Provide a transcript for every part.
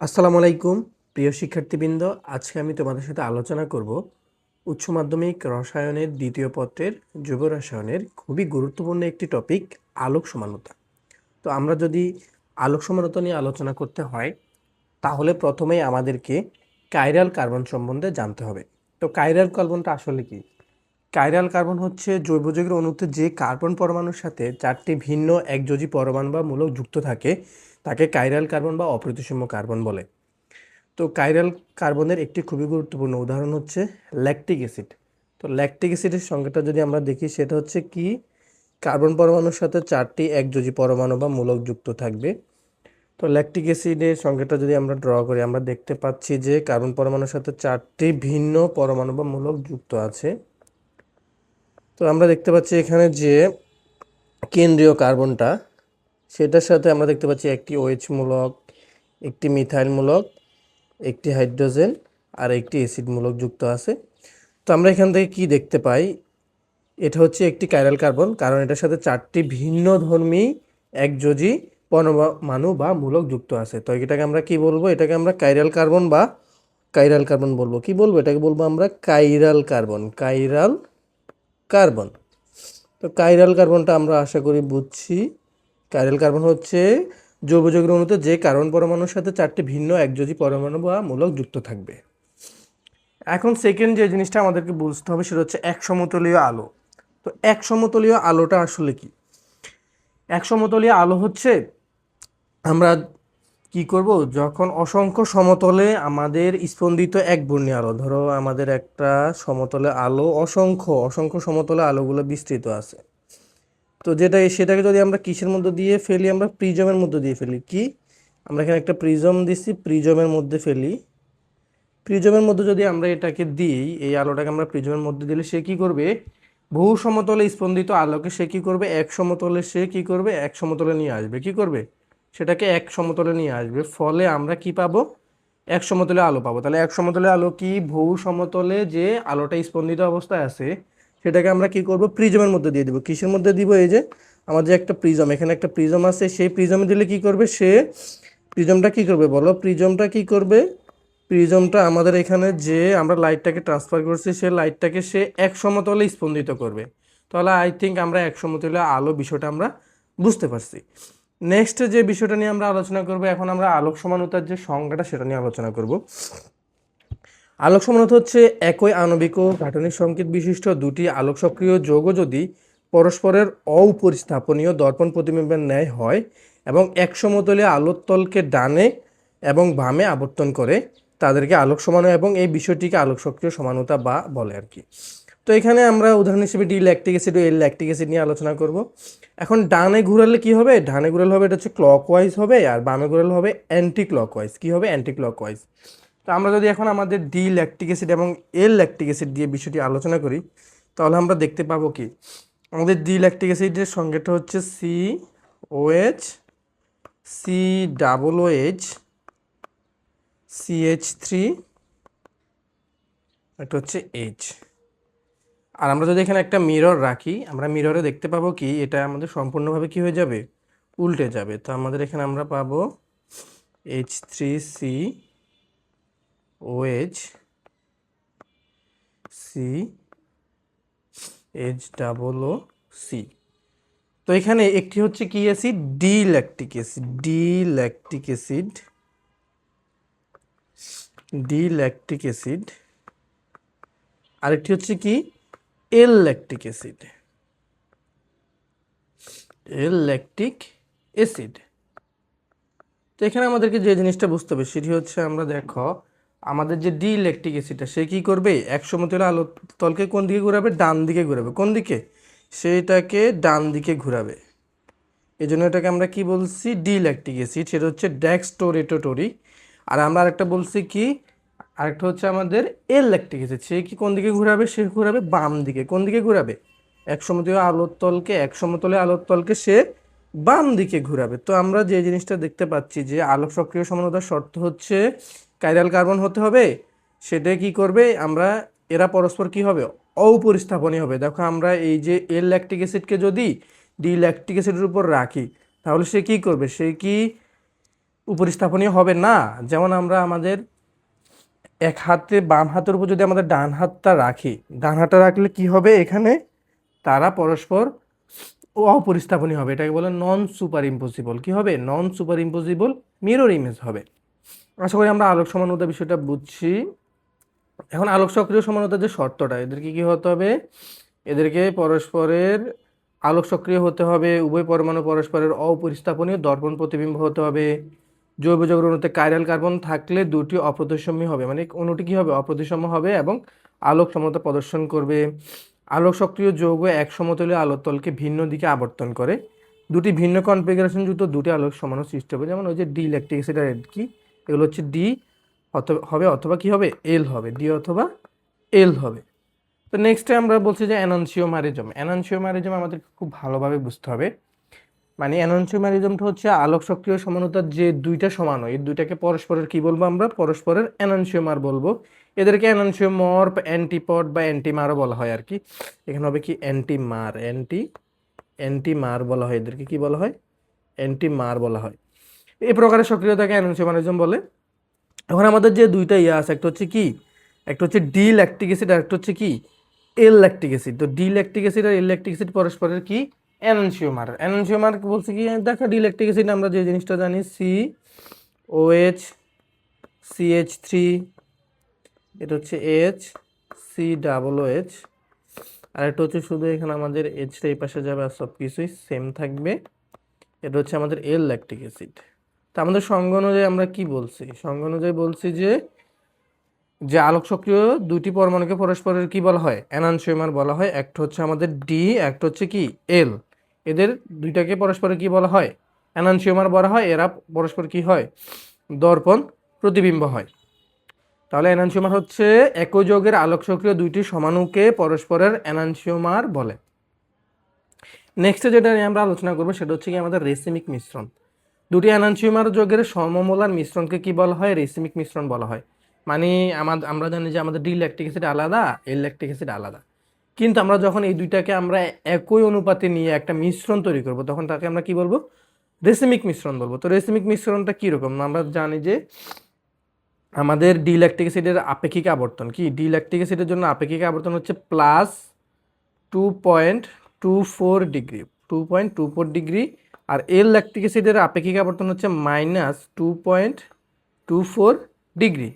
আসসালামু আলাইকুম, প্রিয় শিক্ষার্থীবৃন্দ। আজকে আমি তোমাদের সাথে আলোচনা করব উচ্চ মাধ্যমিক রসায়নের দ্বিতীয় পত্রের যুব রসায়নের খুবই গুরুত্বপূর্ণ একটি টপিক, আলোক সমানতা। তো আমরা যদি আলোক সমানতা নিয়ে আলোচনা করতে হয়, তাহলে প্রথমেই আমাদেরকে কাইরাল কার্বন সম্বন্ধে জানতে হবে। তো কাইরাল কার্বনটা আসলে কি? কাইরাল কার্বন হচ্ছে জৈব যৌগের অণুতে যে কার্বন পরমাণুর সাথে চারটি ভিন্ন একযোজী পরমাণু বা মূলক যুক্ত থাকে, তাকে কাইরাল কার্বন বা অপ্রতিসম কার্বন বলে। তো কাইরাল কার্বনের একটি খুবই গুরুত্বপূর্ণ উদাহরণ হচ্ছে ল্যাকটিক অ্যাসিড তো ল্যাকটিক অ্যাসিডের সংখ্যাটা যদি আমরা দেখি, সেটা হচ্ছে কি? কার্বন পরমাণুর সাথে চারটি একযোজী পরমাণু বা মূলক যুক্ত থাকবে। তো ল্যাকটিক অ্যাসিডের সংখ্যাটা যদি আমরা ড্র করি, আমরা দেখতে পাচ্ছি যে কার্বন পরমাণুর সাথে চারটি ভিন্ন পরমাণু বা মূলক যুক্ত আছে। তো আমরা দেখতে পাচ্ছি এখানে যে কেন্দ্রীয় কার্বনটা, সেটার সাথে আমরা দেখতে পাচ্ছি একটি ওএইচ মূলক একটি মিথাইল মূলক একটি হাইড্রোজেন আর একটি অ্যাসিড মূলক যুক্ত আছে। তো আমরা এখান থেকে কি দেখতে পাই? এটা হচ্ছে একটি কাইরাল কার্বন কারণ এটার সাথে চারটি ভিন্ন ধর্মী একযোজী পরমাণু বা মূলক যুক্ত আছে। তো এটাকে আমরা কি বলব? এটাকে আমরা কাইরাল কার্বন বা কাইরাল কার্বন বলব। কি বলব? এটাকে বলব আমরা কাইরাল কার্বন কাইরাল কার্বন। তো কাইরাল কার্বনটা আমরা আশা করি বুঝছি। কাইরাল কার্বন হচ্ছে জৈব যৌগের যে কার্বন পরমাণুর সাথে চারটি ভিন্ন একযোজী পরমাণু বা মূলক যুক্ত থাকবে। এখন সেকেন্ড যে জিনিসটা আমাদেরকে বুঝতে হবে সেটা হচ্ছে এক সমতলীয় আলো। তো এক সমতলীয় আলোটা আসলে কি? এক সমতলীয় আলো হচ্ছে আমরা কি করব? যখন অসংখ্য সমতলে আমাদের স্পন্দিত এক বর্ণী আলো, ধরো আমাদের একটা সমতলে আলো অসংখ্য অসংখ্য সমতলে আলোগুলো বিস্তৃত আছে। তো যেটা, সেটাকে যদি আমরা কিসের মধ্যে দিয়ে ফেলি? আমরা প্রিজমের মধ্যে দিয়ে ফেলি। কি? আমরা এখানে একটা প্রিজম দিচ্ছি প্রিজমের মধ্যে ফেলি। প্রিজমের মধ্যে যদি আমরা এটাকে দিই, এই আলোটাকে আমরা প্রিজমের মধ্যে দিলে সে কি করবে? বহু সমতলে স্পন্দিত আলোকে সে কি করবে? এক সমতলে সে কি করবে? এক সমতলে নিয়ে আসবে। কি করবে? সেটাকে এক সমতলে নিয়ে আসবে। ফলে আমরা কি পাবো? এক সমতলে আলো পাবো। তাহলে এক সমতলে আলো কি? বহু সমতলে যে আলোটা স্পন্দিত অবস্থায় আছে, সেটাকে আমরা কি করব? প্রিজমের মধ্যে দিয়ে দিব। কিসের মধ্যে দিব? এই যে আমাদের একটা প্রিজম এখানে একটা প্রিজম আছে। সেই প্রিজমে দিলে কি করবে? সে প্রিজমটা কি করবে বলো? প্রিজমটা কি করবে? প্রিজমটা আমাদের এখানে যে আমরা লাইটটাকে ট্রান্সফার করছি, সে লাইটটাকে সে এক সমতলে স্পন্দিত করবে। তাহলে আই থিঙ্ক আমরা এক সমতলে আলো বিষয়টা আমরা বুঝতে পারছি। নেক্সট যে বিষয়টা নিয়ে আমরা আলোচনা করব, এখন আমরা আলোক সমানতার যে সংজ্ঞাটা সেটা নিয়ে আলোচনা করব। আলোক সমানতা হচ্ছে একই আণবিক ও গাঠনিক সংকেত বিশিষ্ট দুটি আলোক সক্রিয় যৌগ যদি পরস্পরের অপরিস্থাপনীয় দর্পণ প্রতিবিম্বের ন্যায় হয় এবং এক সমতলে আলোর তলকে ডানে এবং বামে আবর্তন করে, তাদেরকে আলোক সমানু এবং এই বিষয়টিকে আলোক সক্রিয় সমানতা বা বলে আর কি। তো এখানে আমরা উদাহরণ হিসেবে ডি ল্যাকটিক অ্যাসিড ও এল ল্যাকটিক অ্যাসিড নিয়ে আলোচনা করব। এখন ডানে ঘুরালে কি হবে? ডানে ঘুরালে হবে এটা হচ্ছে ক্লকওয়াইজ হবে আর বামে ঘুরালে হবে অ্যান্টি ক্লকওয়াইজ কি হবে? অ্যান্টি ক্লকওয়াইজ তো আমরা যদি এখন আমাদের ডি ল্যাকটিক অ্যাসিড এবং এল ল্যাকটিক অ্যাসিড দিয়ে বিষয়টি আলোচনা করি, তাহলে আমরা দেখতে পাবো কি? আমাদের ডি ল্যাকটিক অ্যাসিডের সংজ্ঞাটা হচ্ছে C OH C double OH CH three এটা হচ্ছে এইচ আর আমরা যদি এখানে একটা মিরর রাখি, আমরা মিররে দেখতে পাবো কি, এটা আমাদের সম্পূর্ণভাবে কি হয়ে যাবে? উল্টে যাবে। তো আমাদের এখানে আমরা পাবো H three C OH C H double O C তো এখানে একটি হচ্ছে কি acid D lactic acid D lactic acid D lactic acid আরেকটি হচ্ছে কি? L lactic acid L lactic acid তো এখানে আমাদেরকে যে জিনিসটা বুঝতে হবে, সেটি হচ্ছে আমরা দেখো, আমাদের যে ডি ল্যাকটিক অ্যাসিডটা সে কি করবে? এক সমতলে আলো তলকে কোন দিকে ঘোরাবে? ডান দিকে ঘোরাবে। কোন দিকে? সেটাকে ডান দিকে ঘোরাবে। এই জন্য এটাকে আমরা কি বলছি? ডি ল্যাকটিক অ্যাসিড সেটা হচ্ছে ড্যাক্সটোরেটোটরি আর আমরা আরেকটা বলছি কি? আরেকটা হচ্ছে আমাদের এল ল্যাকটিক অ্যাসিড সে কি কোন দিকে ঘোরাবে? সে ঘোরাবে বাম দিকে। কোন দিকে ঘোরাবে? এক সমতলে আলোর তলকে, এক সমতলে আলোর তলকে সে বাম দিকে ঘোরাবে। তো আমরা যে জিনিসটা দেখতে পাচ্ছি যে আলোক সক্রিয় সমানতার শর্ত হচ্ছে কাইরাল কার্বন হতে হবে, সেটা কি করবে? আমরা, এরা পরস্পর কি হবে? অপরিস্থাপনী হবে। দেখো, আমরা এই যে এল ল্যাকটিক অ্যাসিডকে যদি ডি ল্যাকটিক অ্যাসিডের উপর রাখি, তাহলে সে কি করবে? সে কি উপরিস্থাপনীয় হবে না? যেমন আমরা আমাদের এক হাতে বাম হাতের উপর যদি আমাদের ডান হাতটা রাখি, ডান হাতটা রাখলে কি হবে এখানে? তারা পরস্পর অপরিস্থাপনী হবে। এটাকে বলে নন সুপার ইম্পসিবল কি হবে? Non super impossible mirror image হবে। আশা করি আমরা আলোক সমানতা বিষয়টা বুঝছি। এখন আলোক সক্রিয় সমানতার যে শর্তটা, এদেরকে কি হতে হবে? এদেরকে পরস্পরের আলোক সক্রিয় হতে হবে, উভয় পরমাণু পরস্পরের অপরিস্থাপনীয় দর্পণ প্রতিবিম্ব হতে হবে। জৈব যৌগের অণুতে কাইরাল কার্বন থাকলে দুটি অপ্রতিসম্য হবে। মানে অণুটি কি হবে? অপ্রতিসম্য হবে এবং আলোক সমতা প্রদর্শন করবে। আলোক সক্রিয় যৌগ এক সমতলীয় আলোক তলকে ভিন্ন দিকে আবর্তন করে। দুটি ভিন্ন কনফিগারেশন যুক্ত দুটি আলোক সমান সৃষ্টি হবে। যেমন ওই যে ডি ইলেকট্রিক আর কি, এগুলো হচ্ছে ডি অথবা হবে অথবা কি হবে? এল হবে। ডি অথবা এল হবে। তো নেক্সটে আমরা বলছি যে অ্যানানসিওমারিজম। অ্যানানসিওমারিজম আমাদের খুব ভালোভাবে বুঝতে হবে। মানে অ্যানানসিওমারিজমটা হচ্ছে আলোক সক্রিয় সমানতার যে দুইটা সমান হয় এই দুইটাকে পরস্পরের কি বলব আমরা? পরস্পরের অ্যানানসিওমার বলব। এদেরকে অ্যানানসিওমর অ্যান্টিপড বা অ্যান্টিমারও বলা হয় আর কি। এখানে হবে কি অ্যান্টিমার অ্যান্টি অ্যান্টিমার বলা হয়। এদেরকে কি বলা হয়? অ্যান্টিমার বলা হয়। এই প্রকারের সক্রিয়তাকে অ্যানানসিওমারিজম বলে। এখন আমাদের যে দুইটা ইয়ে আছে, একটা হচ্ছে কি? একটা হচ্ছে ডি ল্যাকটিক অ্যাসিড আর একটা হচ্ছে কি? এল ল্যাকটিক অ্যাসিড তো ডি ল্যাকটিক অ্যাসিড আর এল ল্যাকটিক অ্যাসিড পরস্পরের কি? অ্যানানসিওমার। অ্যানানসিওমার বলছে কি, দেখো ডি ল্যাকটিক অ্যাসিড আমরা যে জিনিসটা জানি C O H C H three এটা হচ্ছে এইচ সি ডাবল এইচ আর এটা হচ্ছে শুধু এখানে আমাদের এইচটা এই পাশে যাবে আর সব কিছুই সেম থাকবে। এটা হচ্ছে আমাদের এল ল্যাকটিক অ্যাসিড তা আমাদের সঙ্গ অনুযায়ী আমরা কি বলছি? সঙ্গ অনুযায়ী বলছি যে যে আলোক সক্রিয় দুটি পরমাণুকে পরস্পরের কি বলা হয়? অ্যানানসিওমার বলা হয়। একটা হচ্ছে আমাদের ডি একটা হচ্ছে কি? এল এদের দুইটাকে পরস্পরের কি বলা হয়? অ্যানানসিওমার বলা হয়, এরা পরস্পর কি হয়? দর্পণ প্রতিবিম্ব হয়। তাহলে অ্যানানসিওমার হচ্ছে একই যৌগের আলোক সক্রিয় দুইটি সমাণুকে পরস্পরের অ্যানানসিওমার বলে। নেক্সটে যেটা নিয়ে আমরা আলোচনা করব সেটা হচ্ছে কি আমাদের রেসিমিক মিশ্রণ। দুটি অ্যানানসিওমার যৌগের সমমোলার মিশ্রণকে কি বলা হয়? রেসিমিক মিশ্রণ বলা হয়। মানে আমরা জানি যে আমাদের ডি ল্যাকটিক অ্যাসিড আলাদা এল ল্যাকটিক অ্যাসিড আলাদা। কিন্তু আমরা যখন এই দুইটাকে আমরা একই অনুপাতে নিয়ে একটা মিশ্রণ তৈরি করব, তখন তাকে আমরা কি বলব? রেসিমিক মিশ্রণ বলব। তো রেসিমিক মিশ্রণটা কীরকম? আমরা জানি যে আমাদের ডি ল্যাকটিক অ্যাসিডের আপেক্ষিক আবর্তন কি? ডি ল্যাকটিক অ্যাসিডের জন্য আপেক্ষিক আবর্তন হচ্ছে plus two point two four degree two point two four degree আর এল ল্যাকটিক অ্যাসিডের আপেক্ষিক আবর্তন হচ্ছে minus two point two four degree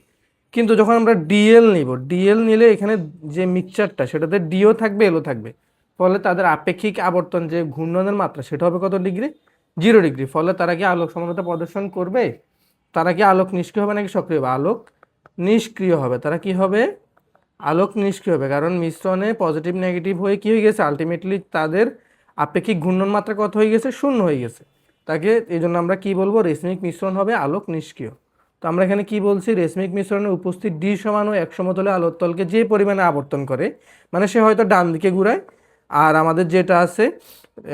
কিন্তু যখন আমরা ডিএল নিব ডিএল নিলে এখানে যে মিক্সচারটা সেটাতে ডিও থাকবে এলও থাকবে। ফলে তাদের আপেক্ষিক আবর্তন যে ঘূর্ণনের মাত্রা, সেটা হবে কত ডিগ্রি? Zero degree. ফলে তারা কি আলোক সমানতা প্রদর্শন করবে? তারা কি আলোক নিষ্ক্রিয় হবে নাকি সক্রিয় হবে? আলোক নিষ্ক্রিয় হবে। তারা কি হবে? আলোক নিষ্ক্রিয় হবে। কারণ মিশ্রণে পজিটিভ নেগেটিভ হয়ে কি হয়ে গেছে? আলটিমেটলি তাদের আপেক্ষিক ঘূর্ণন মাত্রা কত হয়ে গেছে? শূন্য হয়ে গেছে। তাকে এই জন্য আমরা কি বলব? রেশমিক মিশ্রণ হবে আলোক নিষ্ক্রিয়। তো আমরা এখানে কি বলছি? রেশমিক মিশ্রণে উপস্থিত ডি সমান ও এক সমতলে আলোর তলকে যে পরিমাণে আবর্তন করে মানে সে হয়তো ডান দিকে ঘুরায়, আর আমাদের যেটা আছে,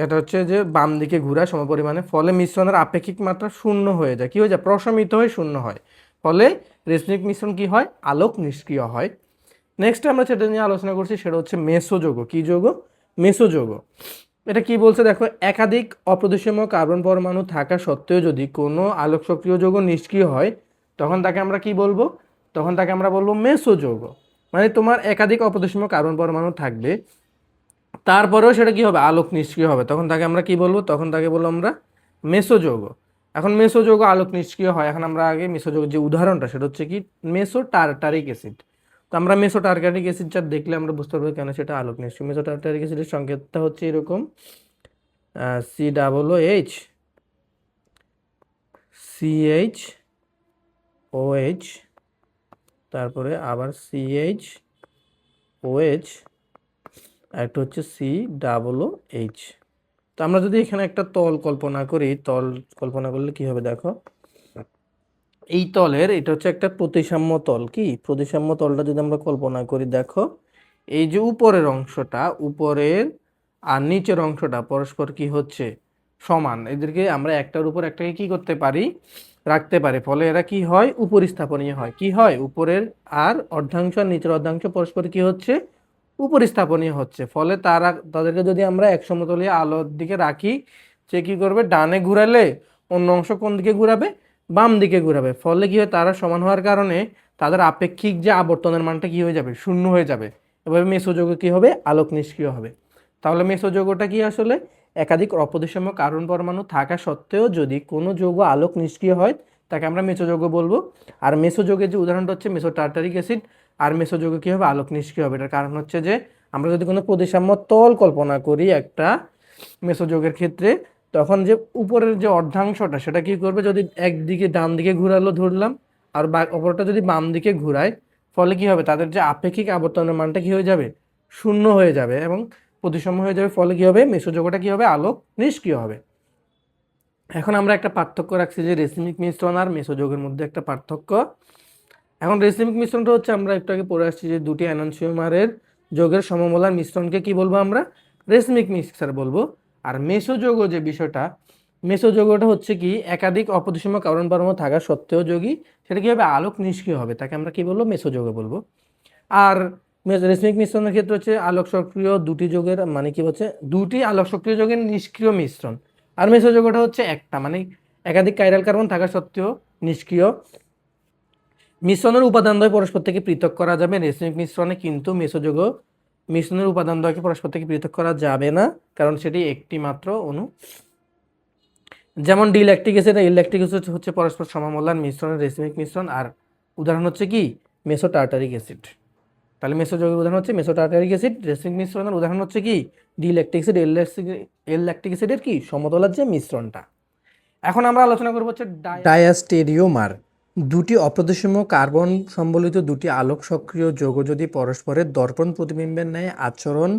এটা হচ্ছে যে বাম দিকে ঘুরায় সম পরিমাণে, ফলে মিশ্রণের আপেক্ষিক মাত্রা শূন্য হয়ে যায়। কি হয়ে যায়? প্রশমিত হয়ে শূন্য হয়। ফলে রেশমিক মিশ্রণ কি হয়? আলোক নিষ্ক্রিয় হয়। নেক্সট আমরা সেটা নিয়ে আলোচনা করছি, সেটা হচ্ছে মেসোযোগ। কি যোগ? মেসোযোগ। এটা কি বলছে? দেখো, একাধিক অপ্রদর্শম কার্বন পরমাণু থাকা সত্ত্বেও যদি কোনো আলোক সক্রিয় যৌগ নিষ্ক্রিয় হয় তখন তাকে আমরা কি বলব? তখন তাকে আমরা বলব মেসো যৌগ মানে তোমার একাধিক অপদসীম কার্বন পরমাণু থাকবে। তারপরেও সেটা কি হবে? আলোক নিষ্ক্রিয় হবে। তখন তাকে আমরা কি বলব? তখন তাকে বলব আমরা মেসো যৌগ এখন মেসো যৌগ আলোক নিষ্ক্রিয় হয়। এখন আমরা আগে মেসো যৌগ যে উদাহরণটা, সেটা হচ্ছে কি? Meso tartaric acid. তো আমরা মেসো টার্টারিক অ্যাসিডটা দেখলে আমরা বুঝতে পারব কেন সেটা আলোক নিষ্ক্রিয়। মেসো টার্টারিক অ্যাসিডের সংকেতটা হচ্ছে এরকম। C double H CH OH তারপরে আবার সিএইচ ওএইচ একটা হচ্ছে সি ডাবল ও এইচ তো আমরা যদি এখানে একটা তল কল্পনা করি, তল কল্পনা করলে কি হবে দেখো? এই তলের, এটা হচ্ছে একটা প্রতিসাম্য তল কি? প্রতিসাম্য তলটা যদি আমরা কল্পনা করি, দেখো, এই যে উপরের অংশটা, উপরের আর নিচের অংশটা পরস্পর কি হচ্ছে? সমান। এদেরকে আমরা একটার উপর একটাকে কি করতে পারি? রাখতে পারে। ফলে এরা কি হয়? উপরিস্থাপনীয় হয়। কি হয়? উপরের আর অর্ধাংশ আর নিচের অর্ধাংশ পরস্পর কি হচ্ছে? উপরিস্থাপনীয় হচ্ছে। ফলে তারা, তাদেরকে যদি আমরা এক সমতলীয় আলোর দিকে রাখি, সে কি করবে? ডানে ঘুরালে অন্য অংশ কোন দিকে ঘুরাবে? বাম দিকে ঘুরাবে। ফলে কি হয়? তারা সমান হওয়ার কারণে তাদের আপেক্ষিক যে আবর্তনের মানটা কি হয়ে যাবে? শূন্য হয়ে যাবে। এভাবে মেসোযোগ কি হবে? আলোক নিষ্ক্রিয় হবে। তাহলে মেসোযোগটা কি আসলে? একাধিক অপদিশম্য কারণ পরমাণু থাকা সত্ত্বেও যদি কোনো যৌগ আলোক নিষ্ক্রিয় হয়, তাকে আমরা মেসোযোগ বলব। আর মেসোযোগের যে উদাহরণটা হচ্ছে মেসো টার্টারিক অ্যাসিড, আর মেসোযোগ কী হবে? আলোক নিষ্ক্রিয় হবে। এটার কারণ হচ্ছে যে, আমরা যদি কোনো প্রতিসাম্য তল কল্পনা করি একটা মেসোযোগের ক্ষেত্রে, তখন যে উপরের যে অর্ধাংশটা, সেটা কি করবে? যদি একদিকে ডান দিকে ঘুরালো ধরলাম, আর বা, অপরটা যদি বাম দিকে ঘুরায়, ফলে কি হবে? তাদের যে আপেক্ষিক আবর্তনের মানটা কি হয়ে যাবে? শূন্য হয়ে যাবে এবং প্রতিসম হয়ে যাবে, ফলে কী হবে? মেসোযোগটা কী হবে? আলোক নিষ্ক্রিয় হবে। এখন আমরা একটা পার্থক্য রাখছি যে রেসিমিক মিশ্রণ আর মেসোযোগের মধ্যে একটা পার্থক্য। এখন রেসিমিক মিশ্রণটা হচ্ছে আমরা একটু আগে পড়ে আসছি যে দুটি অ্যানানসিওমারের যোগের সমমলার মিশ্রণকে কি বলব আমরা? রেসমিক মিক্সার বলব। আর মেসোযোগ যে বিষয়টা, মেসোযোগটা হচ্ছে কি, একাধিক অপদিসম কারণ পরমাণু থাকা সত্ত্বেও যোগী, সেটা কি হবে? আলোক নিষ্ক্রিয় হবে, তাকে আমরা কি বলব? মেসোযোগে বলব। আর রেসমিক মিশ্রণের ক্ষেত্রে হচ্ছে আলোক সক্রিয় দুটি যোগের মানে কি হচ্ছে দুটি আলোক সক্রিয় যোগের নিষ্ক্রিয় মিশ্রণ। আর মেসোযোগটা হচ্ছে একটা মানে একাধিক কাইরাল কার্বন থাকা সত্ত্বেও নিষ্ক্রিয়। মিশ্রণের উপাদানদ্বয় পরস্পর থেকে পৃথক করা যাবে রেসমিক মিশ্রণে কিন্তু মেসোযোগ মিশ্রণের উপাদানদ্বয়কে পরস্পর থেকে পৃথক করা যাবে না, কারণ সেটি একটি মাত্র অণু। যেমন ডি ল্যাকটিক অ্যাসিড আর ইলেকট্রিক অ্যাসিড হচ্ছে পরস্পর সমমূল্যান মিশ্রণের রেসমিক মিশ্রণ, আর উদাহরণ হচ্ছে কি? Mesotartaric acid. তাহলে মেসোযোগের উদাহরণ হচ্ছে মেসোটার্টারিক অ্যাসিড রেসমিক মিশ্রণের উদাহরণ হচ্ছে কি? D lactic acid L L lactic অ্যাসিডের কি? সমতলার যে মিশ্রণটা। এখন আমরা আলোচনা করব হচ্ছে ডায়াস্টেরিওমার। দুটি অপ্রদর্শম্য কার্বন সম্বলিত দুটি আলোক সক্রিয় যৌগ যদি পরস্পরের দর্পণ প্রতিবিম্বের ন্যায় আচরণ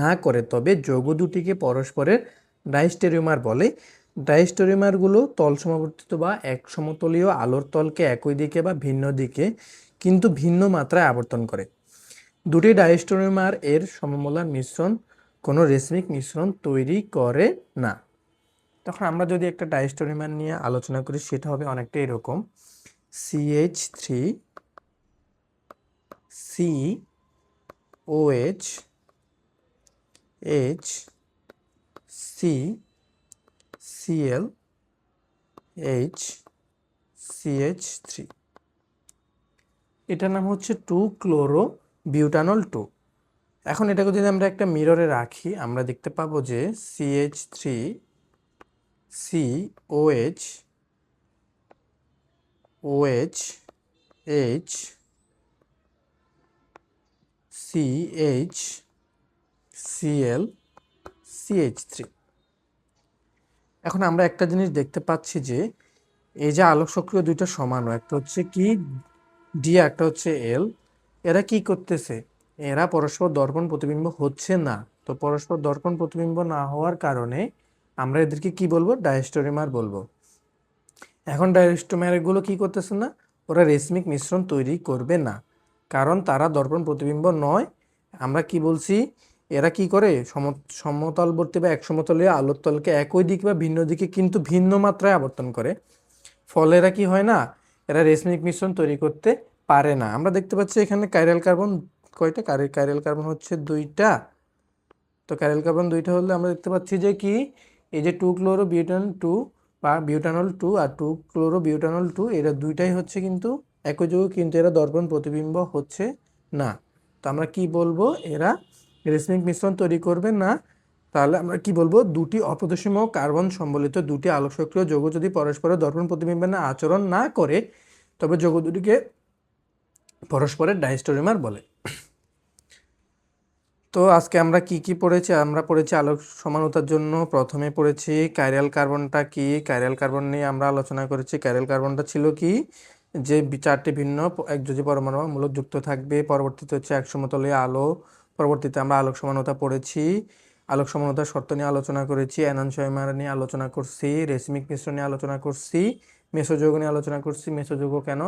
না করে, তবে যৌগ দুটিকে পরস্পরের ডাইস্টেরিওমার বলে। ডাইস্টেরিওমারগুলো তল সমাবর্তিত বা এক সমতলীয় আলোর তলকে একই দিকে বা ভিন্ন দিকে, কিন্তু ভিন্ন মাত্রায় আবর্তন করে। দুটি ডাইস্টেরিওমার এর সমমূলার মিশ্রণ, কোনো রেসমিক মিশ্রণ তৈরি করে না। তখন আমরা যদি একটা ডাইস্টোরিমার নিয়ে আলোচনা করি, সেটা হবে অনেকটা এরকম। CH three C OH H C Cl H CH three এটার নাম হচ্ছে টু ক্লোরো বিউটানল টু এখন এটাকে যদি আমরা একটা মিররে রাখি, আমরা দেখতে পাবো যে CH three C OH OH H C H Cl CH three এখন আমরা একটা জিনিস দেখতে পাচ্ছি যে এই যে আলোক সক্রিয় দুইটা সমান একটা হচ্ছে কি ডি একটা হচ্ছে এল এরা কি করতেছে? এরা পরস্পর দর্পণ প্রতিবিম্ব হচ্ছে না। তো পরস্পর দর্পণ প্রতিবিম্ব না হওয়ার কারণে আমরা এদেরকে কি বলব? ডায়াস্টোরিমার বলব। এখন ডায়াস্টোমারগুলো কি করতেছে না? ওরা রেশমিক মিশ্রণ তৈরি করবে না। কারণ তারা দর্পণ প্রতিবিম্ব নয়। আমরা কি বলছি? এরা কি করে? সম সমতলবর্তী বা এক সমতলীয় আলোর তলকে একই দিক বা ভিন্ন দিকে কিন্তু ভিন্ন মাত্রায় আবর্তন করে। ফলে এরা কি হয় না? এরা রেশমিক মিশ্রণ তৈরি করতে পারে না। আমরা দেখতে পাচ্ছি এখানে কাইরাল কার্বন কয়টা? কাইরাল কার্বন হচ্ছে দুইটা। তো কাইরাল কার্বন দুইটা হলে আমরা দেখতে পাচ্ছি যে কি? এই যে টু ক্লোরো বিউটান টু বা বিউটানল টু আর টু ক্লোরো বিউটানল টু এরা দুইটাই হচ্ছে কিন্তু একই যুগ, কিন্তু এরা দর্পণ প্রতিবিম্ব হচ্ছে না। তো আমরা কি বলব? এরা রেসমিক মিশ্রণ তৈরি করবে না। তাহলে আমরা কি বলব? দুটি অপ্রদর্শিম কার্বন সম্বলিত দুটি আলোকসক্রিয় যৌগ যদি পরস্পরের দর্পণ প্রতিবিম্বের না আচরণ না করে, তবে যৌগ দুটিকে পরস্পরের ডাইস্টোরিমার বলে। তো আজকে আমরা কি কি পড়েছি? আমরা পড়েছি আলোক সমানতার জন্য। প্রথমে পড়েছি কাইরাল কার্বনটা কি? কাইরাল কার্বন নিয়ে আমরা আলোচনা করেছি। কাইরাল কার্বনটা ছিল কি? যে চারটি ভিন্ন একযোজি পরমাণু মূলক যুক্ত থাকবে। পরবর্তীতে হচ্ছে এক সমতলীয় আলো। পরবর্তীতে আমরা আলোক সমানতা পড়েছি। আলোক সমানতার শর্ত নিয়ে আলোচনা করেছি। অ্যানানসয়মার নিয়ে আলোচনা করছি। রেসমিক মিশ্র নিয়ে আলোচনা করছি। মেসোযোগ নিয়ে আলোচনা করছি। মেসোযোগ কেন?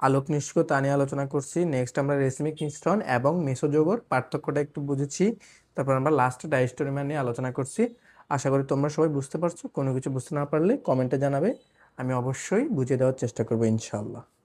আলোক নিষ্ক তা নিয়ে আলোচনা করছি। নেক্সট আমরা রেসমিক মিশ্রণ এবং মেসোযোগর পার্থক্যটা একটু বুঝেছি। তারপর আমরা লাস্ট ডাইস্টোরিমা নিয়ে আলোচনা করছি। আশা করি তোমরা সবাই বুঝতে পারছ। কোনো কিছু বুঝতে না পারলে কমেন্টে জানাবে। আমি অবশ্যই বুঝিয়ে দেওয়ার চেষ্টা করব ইনশাআল্লাহ।